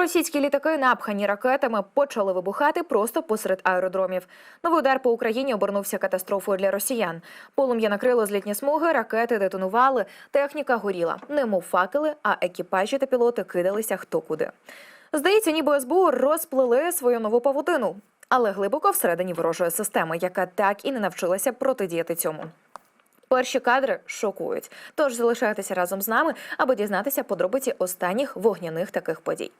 Російські літаки, напхані ракетами, почали вибухати просто посеред аеродромів. Новий удар по Україні обернувся катастрофою для росіян. Полум'я накрило злітні смуги, ракети детонували, техніка горіла. Немов факели, а екіпажі та пілоти кидалися хто куди. Здається, ніби СБУ розплели свою нову павутину, але глибоко всередині ворожої системи, яка так і не навчилася протидіяти цьому. Перші кадри шокують. Тож залишайтеся разом з нами, аби дізнатися подробиці останніх вогняних таких подій.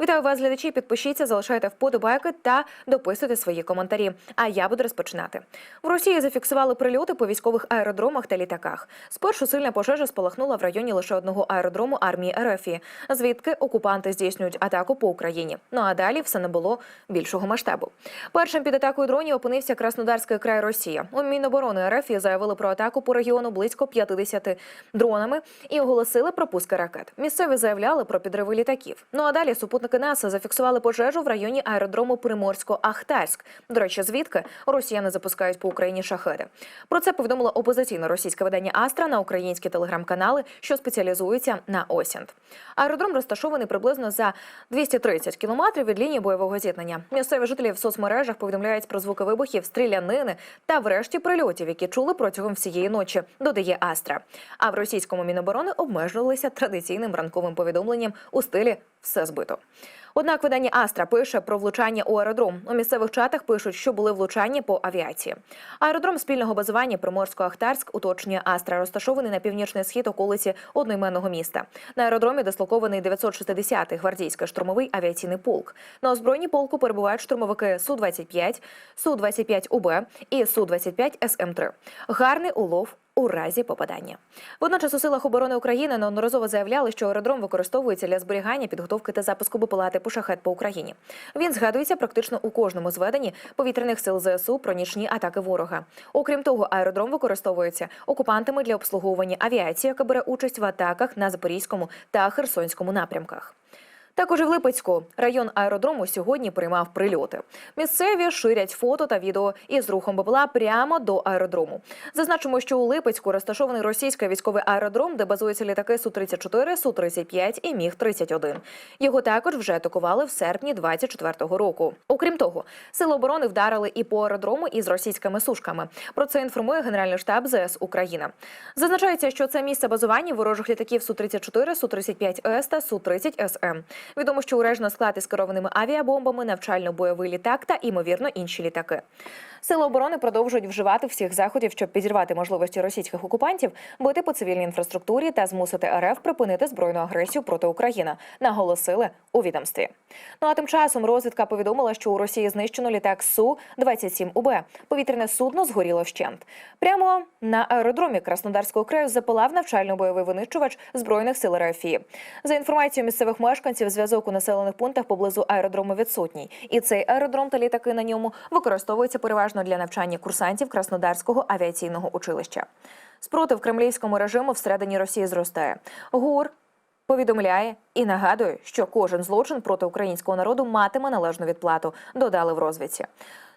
Вітаю вас, глядачі. Підпишіться, залишайте вподобайки та дописуйте свої коментарі. А я буду розпочинати. В Росії зафіксували прильоти по військових аеродромах та літаках. Спершу сильна пожежа спалахнула в районі лише одного аеродрому армії РФ, звідки окупанти здійснюють атаку по Україні. Ну а далі все не було більшого масштабу. Першим під атакою дронів опинився Краснодарський край Росія. У Міноборони РФ заявили про атаку по регіону близько 50 дронами і оголосили про пуски ракет. Місцеві заявляли про підриви літаків. Ну а далі супутники НАСА зафіксували пожежу в районі аеродрому Приморсько-Ахтарськ. До речі, звідки росіяни запускають по Україні шахеди. Про це повідомило опозиційне російське видання Астра на українські телеграм-канали, що спеціалізуються на Осінт. Аеродром розташований приблизно за 230 кілометрів від лінії бойового зіткнення. Місцеві жителі в соцмережах повідомляють про звуки вибухів, стрілянини та, врешті, прильотів, які чули протягом всієї ночі. Додає Астра. А в російському міноборони обмежувалися традиційним ранковим повідомленням у стилі все збито. Однак видання Астра пише про влучання у аеродром. У місцевих чатах пишуть, що були влучання по авіації. Аеродром спільного базування Приморсько-Ахтарськ уточнює Астра, розташований на північний схід околиці одноіменного міста. На аеродромі дислокований 960-й гвардійський штурмовий авіаційний полк. На озброєнні полку перебувають штурмовики су 25 су 25 УБ і су 25 СМ 3 Гарний улов у разі попадання. Водночас у силах оборони України неодноразово заявляли, що аеродром використовується для зберігання, підготовки та запуску БПЛА типу шахет по Україні. Він згадується практично у кожному зведенні повітряних сил ЗСУ про нічні атаки ворога. Окрім того, аеродром використовується окупантами для обслуговування авіації, яка бере участь в атаках на Запорізькому та Херсонському напрямках. Також в Липецьку район аеродрому сьогодні приймав прильоти. Місцеві ширять фото та відео із рухом БПЛА прямо до аеродрому. Зазначимо, що у Липецьку розташований російський військовий аеродром, де базуються літаки су 34 су 35 і міг 31 Його також вже атакували в серпні 24-го року. Окрім того, сили оборони вдарили і по аеродрому із російськими сушками. Про це інформує Генеральний штаб ЗС Україна. Зазначається, що це місце базування ворожих літаків су 34 су 35 С та су 30 СМ. Відомо, що уражено склад із керованими авіабомбами, навчально-бойовий літак та імовірно інші літаки. Сили оборони продовжують вживати всіх заходів, щоб підірвати можливості російських окупантів, бити по цивільній інфраструктурі та змусити РФ припинити збройну агресію проти України. Наголосили у відомстві. Ну а тим часом розвідка повідомила, що у Росії знищено літак су 27 УБ. Повітряне судно згоріло вщент. Прямо на аеродромі Краснодарського краю запалав навчально-бойовий винищувач збройних сил РФ. За інформацією місцевих мешканців, зв'язок у населених пунктах поблизу аеродрому відсутній, і цей аеродром та літаки на ньому використовуються переважно для навчання курсантів Краснодарського авіаційного училища. Спротив кремлівському режиму всередині Росії зростає. ГУР повідомляє і нагадує, що кожен злочин проти українського народу матиме належну відплату. Додали в розвідці.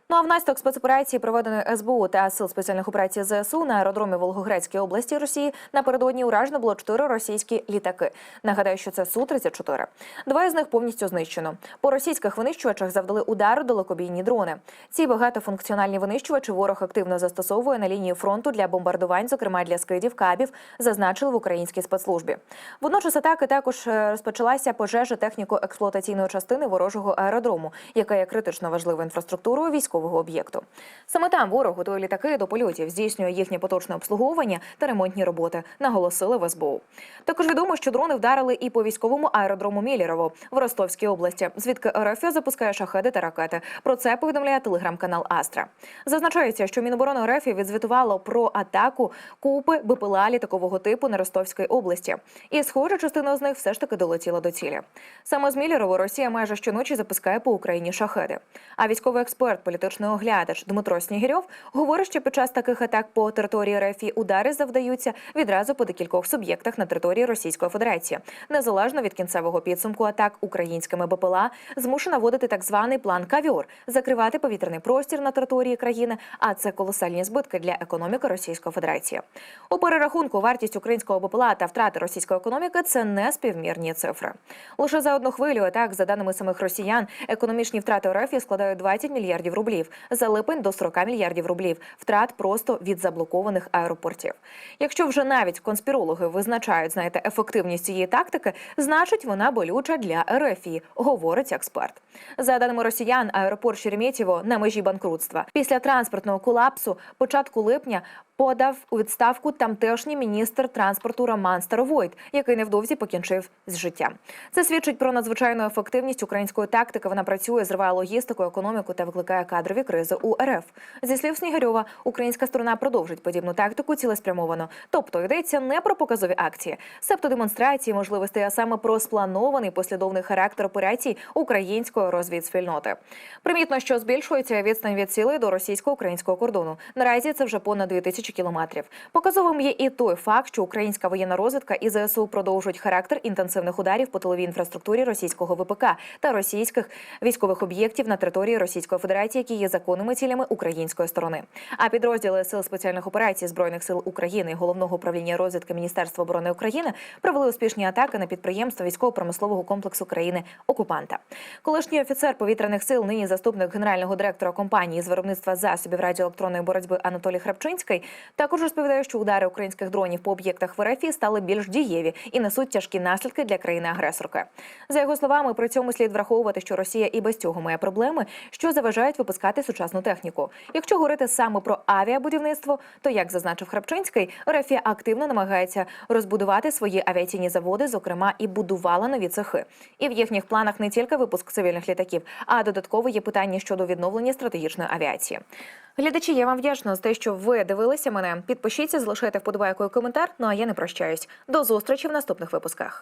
Ну а внаслідок спецоперації, проведеної СБУ та сил спеціальних операцій ЗСУ на аеродромі Волгоградської області Росії напередодні уражено було чотири російські літаки. Нагадаю, що це су 34 Два із них повністю знищено. По російських винищувачах завдали удару далекобійні дрони. Ці багатофункціональні винищувачі ворог активно застосовує на лінії фронту для бомбардувань, зокрема для скидів кабів, зазначили в українській спецслужбі. Водночас атаки також е, розпочалася пожежа техніко-експлуатаційної частини ворожого аеродрому, яка є критично важливою інфраструктурою військового об'єкту. Саме там ворог готує літаки до польотів, здійснює їхнє поточне обслуговування та ремонтні роботи, наголосили в СБУ. Також відомо, що дрони вдарили і по військовому аеродрому Мілєрово в Ростовській області, звідки РФ запускає шахеди та ракети. Про це повідомляє телеграм-канал Астра. Зазначається, що Міноборони РФ відзвітувало про атаку купи БПЛА літакового типу на Ростовській області. І, схоже, частина з них все ж таки долетіла до цілі. Саме з Мілєрово Росія майже щоночі запускає по Україні шахеди. А військовий експерт, політичний політичний оглядач Дмитро Снігирьов говорить, що під час таких атак по території РФ удари завдаються відразу по декількох суб'єктах на території Російської Федерації. Незалежно від кінцевого підсумку атак українськими БПЛА змушена вводити так званий план кавьор закривати повітряний простір на території країни. А це колосальні збитки для економіки Російської Федерації. У перерахунку вартість українського БПЛА та втрати російської економіки це не співмірні цифри. Лише за одну хвилю атак, за даними самих росіян, економічні втрати РФ складають 20 мільярдів рублів. За липень до 40 мільярдів рублів втрат просто від заблокованих аеропортів. Якщо вже навіть конспірологи визначають, знаєте, ефективність цієї тактики, значить вона болюча для РФІ, говорить експерт. За даними росіян, аеропорт Шереметьєво на межі банкрутства. Після транспортного колапсу початку липня подав у відставку тамтешній міністр транспорту Роман Старовойт, який невдовзі покінчив з життям. Це свідчить про надзвичайну ефективність української тактики. Вона працює, зриває логістику, економіку та викликає кадрові кризи у РФ. Зі слів Снігирьова, українська сторона продовжить подібну тактику цілеспрямовано. Тобто йдеться не про показові акції, себто демонстрації можливостей, а саме про спланований послідовний характер операцій української розвідспільноти. Примітно, що збільшується відстань від цілей до російсько-українського кордону. Наразі це вже понад 2000 кілометрів. Показовим є і той факт, що українська воєнна розвідка і ЗСУ продовжують характер інтенсивних ударів по тиловій інфраструктурі російського ВПК та російських військових об'єктів на території Російської Федерації, які є законними цілями української сторони. А підрозділи сил спеціальних операцій збройних сил України і головного управління розвідки Міністерства оборони України провели успішні атаки на підприємства військово-промислового комплексу країни окупанта. Колишній офіцер повітряних сил, нині заступник генерального директора компанії з виробництва засобів радіоелектронної боротьби Анатолій Храпчинський, також розповідає, що удари українських дронів по об'єктах в РФ стали більш дієві і несуть тяжкі наслідки для країни-агресорки. За його словами, при цьому слід враховувати, що Росія і без цього має проблеми, що заважають випускати сучасну техніку. Якщо говорити саме про авіабудівництво, то як зазначив Храпчинський, РФ активно намагається розбудувати свої авіаційні заводи, зокрема і будувала нові цехи. І в їхніх планах не тільки випуск цивільних літаків, а додатково є питання щодо відновлення стратегічної авіації. Глядачі, я вам вдячна за те, що ви дивилися мене. Підпишіться, залишайте вподобайку і коментар. Ну а я не прощаюсь. До зустрічі в наступних випусках.